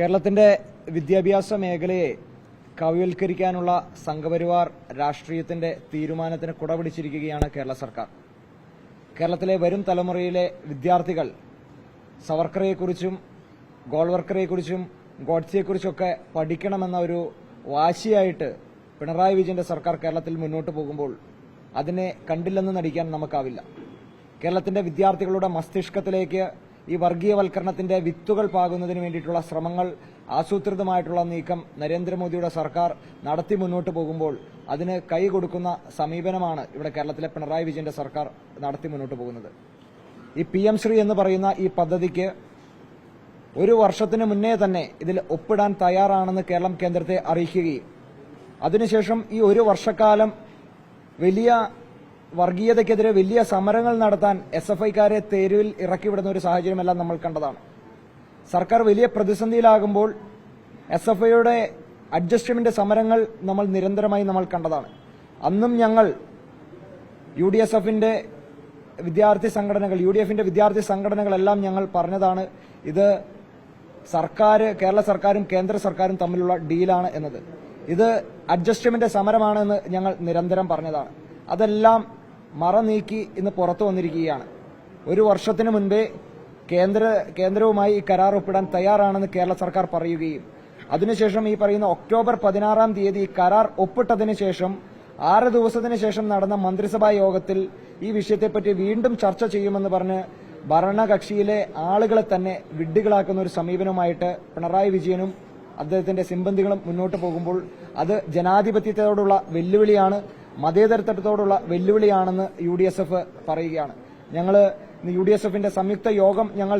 കേരളത്തിന്റെ വിദ്യാഭ്യാസ മേഖലയെ കവിവൽക്കരിക്കാനുള്ള സംഘപരിവാർ രാഷ്ട്രീയത്തിന്റെ തീരുമാനത്തിന് കുടപിടിച്ചിരിക്കുകയാണ് കേരള സർക്കാർ. കേരളത്തിലെ വരും തലമുറയിലെ വിദ്യാർത്ഥികൾ സവർക്കറെക്കുറിച്ചും ഗോൾവർക്കറെക്കുറിച്ചും ഗോഡ്സിയെക്കുറിച്ചൊക്കെ പഠിക്കണമെന്ന ഒരു വാശിയായിട്ട് പിണറായി വിജയന്റെ സർക്കാർ കേരളത്തിൽ മുന്നോട്ട് പോകുമ്പോൾ അതിനെ കണ്ടില്ലെന്ന് നടിക്കാൻ നമുക്കാവില്ല. കേരളത്തിന്റെ വിദ്യാർത്ഥികളുടെ മസ്തിഷ്കത്തിലേക്ക് ഈ വർഗീയവൽക്കരണത്തിന്റെ വിത്തുകൾ പാകുന്നതിന് വേണ്ടിയിട്ടുള്ള ശ്രമങ്ങൾ ആസൂത്രിതമായിട്ടുള്ള നീക്കം നരേന്ദ്രമോദിയുടെ സർക്കാർ നടത്തി മുന്നോട്ട് പോകുമ്പോൾ അതിന് കൈ കൊടുക്കുന്ന സമീപനമാണ് ഇവിടെ കേരളത്തിലെ പിണറായി വിജയന്റെ സർക്കാർ നടത്തി മുന്നോട്ട് പോകുന്നത്. ഈ പി എം ശ്രീ എന്ന് പറയുന്ന ഈ പദ്ധതിക്ക് ഒരു വർഷത്തിന് മുന്നേ തന്നെ ഇതിൽ ഒപ്പിടാൻ തയ്യാറാണെന്ന് കേരളം കേന്ദ്രത്തെ അറിയിക്കുകയും അതിനുശേഷം ഈ ഒരു വർഷക്കാലം വലിയ വർഗീയതയ്ക്കെതിരെ വലിയ സമരങ്ങൾ നടത്താൻ എസ് എഫ് ഐക്കാരെ തെരുവിൽ ഇറക്കിവിടുന്ന ഒരു സാഹചര്യമെല്ലാം നമ്മൾ കണ്ടതാണ്. സർക്കാർ വലിയ പ്രതിസന്ധിയിലാകുമ്പോൾ എസ് എഫ് ഐയുടെ അഡ്ജസ്റ്റ്മെന്റ് സമരങ്ങൾ നമ്മൾ നിരന്തരമായി നമ്മൾ കണ്ടതാണ്. അന്നും ഞങ്ങൾ യു ഡി എസ് എഫിന്റെ വിദ്യാർത്ഥി സംഘടനകൾ യു ഡി എഫിന്റെ വിദ്യാർത്ഥി സംഘടനകളെല്ലാം ഞങ്ങൾ പറഞ്ഞതാണ് ഇത് സർക്കാർ കേരള സർക്കാരും കേന്ദ്ര സർക്കാരും തമ്മിലുള്ള ഡീലാണ് എന്നത്. ഇത് അഡ്ജസ്റ്റ്മെന്റ് സമരമാണെന്ന് ഞങ്ങൾ നിരന്തരം പറഞ്ഞതാണ്. അതെല്ലാം മറ നീക്കി ഇന്ന് പുറത്തു വന്നിരിക്കുകയാണ്. ഒരു വർഷത്തിന് മുൻപേ കേന്ദ്ര കേന്ദ്രവുമായി ഈ കരാർ ഒപ്പിടാൻ തയ്യാറാണെന്ന് കേരള സർക്കാർ പറയുകയും അതിനുശേഷം ഈ പറയുന്ന ഒക്ടോബർ പതിനാറാം തീയതി കരാർ ഒപ്പിട്ടതിന് ശേഷം ആറ് ദിവസത്തിന് ശേഷം നടന്ന മന്ത്രിസഭാ യോഗത്തിൽ ഈ വിഷയത്തെപ്പറ്റി വീണ്ടും ചർച്ച ചെയ്യുമെന്ന് പറഞ്ഞ് ഭരണകക്ഷിയിലെ ആളുകളെ തന്നെ വിഡ്ഢികളാക്കുന്ന ഒരു സമീപനവുമായിട്ട് പിണറായി വിജയനും അദ്ദേഹത്തിന്റെ സിംബന്ധികളും മുന്നോട്ട് പോകുമ്പോൾ അത് ജനാധിപത്യത്തോടുള്ള വെല്ലുവിളിയാണ്. മതേതരത്വത്തോടുള്ള വെല്ലുവിളിയാണെന്ന് യു ഡി എസ് എഫ് പറയുകയാണ്. ഞങ്ങൾ യു ഡി എസ് എഫിന്റെ സംയുക്ത യോഗം ഞങ്ങൾ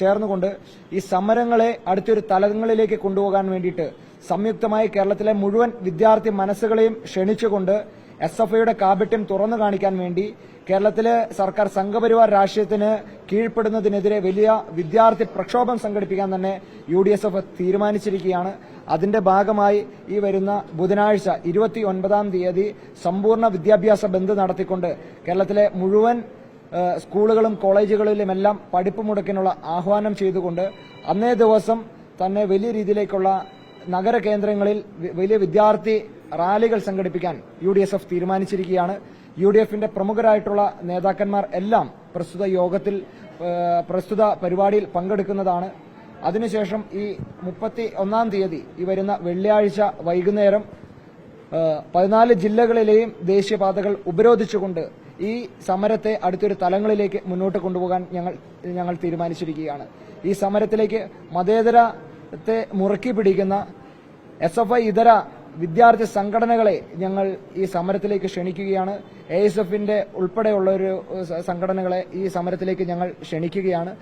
ചേർന്നുകൊണ്ട് ഈ സമരങ്ങളെ അടുത്തൊരു തലങ്ങളിലേക്ക് കൊണ്ടുപോകാൻ വേണ്ടിയിട്ട് സംയുക്തമായി കേരളത്തിലെ മുഴുവൻ വിദ്യാർത്ഥി മനസ്സുകളെയും ക്ഷണിച്ചുകൊണ്ട് എസ് എഫ് ഐയുടെ കാപട്യം തുറന്നു കാണിക്കാൻ വേണ്ടി കേരളത്തിലെ സർക്കാർ സംഘപരിവാർ രാഷ്ട്രീയത്തിന് കീഴ്പ്പെടുന്നതിനെതിരെ വലിയ വിദ്യാർത്ഥി പ്രക്ഷോഭം സംഘടിപ്പിക്കാൻ തന്നെ യു ഡി എസ് എഫ് തീരുമാനിച്ചിരിക്കുകയാണ്. അതിന്റെ ഭാഗമായി ഈ വരുന്ന ബുധനാഴ്ച ഇരുപത്തി ഒൻപതാം തീയതി സമ്പൂർണ വിദ്യാഭ്യാസ ബന്ദ് നടത്തിക്കൊണ്ട് കേരളത്തിലെ മുഴുവൻ സ്കൂളുകളും കോളേജുകളിലുമെല്ലാം പഠിപ്പ് മുടക്കിനുള്ള ആഹ്വാനം ചെയ്തുകൊണ്ട് അന്നേ ദിവസം തന്നെ വലിയ രീതിയിലേക്കുള്ള നഗര കേന്ദ്രങ്ങളിൽ വലിയ വിദ്യാർത്ഥി റാലികൾ സംഘടിപ്പിക്കാൻ യു തീരുമാനിച്ചിരിക്കുകയാണ്. യു ഡി എഫിന്റെ പ്രമുഖരായിട്ടുള്ള നേതാക്കന്മാർ എല്ലാം പ്രസ്തുത യോഗത്തിൽ പ്രസ്തുത പരിപാടിയിൽ പങ്കെടുക്കുന്നതാണ്. അതിനുശേഷം ഈ മുപ്പത്തി ഒന്നാം തീയതി ഈ വരുന്ന വെള്ളിയാഴ്ച വൈകുന്നേരം പതിനാല് ജില്ലകളിലെയും ദേശീയപാതകൾ ഉപരോധിച്ചുകൊണ്ട് ഈ സമരത്തെ അടുത്തൊരു തലങ്ങളിലേക്ക് മുന്നോട്ട് കൊണ്ടുപോകാൻ ഞങ്ങൾ ഞങ്ങൾ തീരുമാനിച്ചിരിക്കുകയാണ്. ഈ സമരത്തിലേക്ക് മതേതരത്തെ മുറുക്കി പിടിക്കുന്ന എസ് എഫ് ഐ ഇതര വിദ്യാർത്ഥി സംഘടനകളെ ഞങ്ങൾ ഈ സമരത്തിലേക്ക് ക്ഷണിക്കുകയാണ്. എ എസ് എഫിന്റെ ഉൾപ്പെടെയുള്ള ഒരു സംഘടനകളെ ഈ സമരത്തിലേക്ക് ഞങ്ങൾ ക്ഷണിക്കുകയാണ്.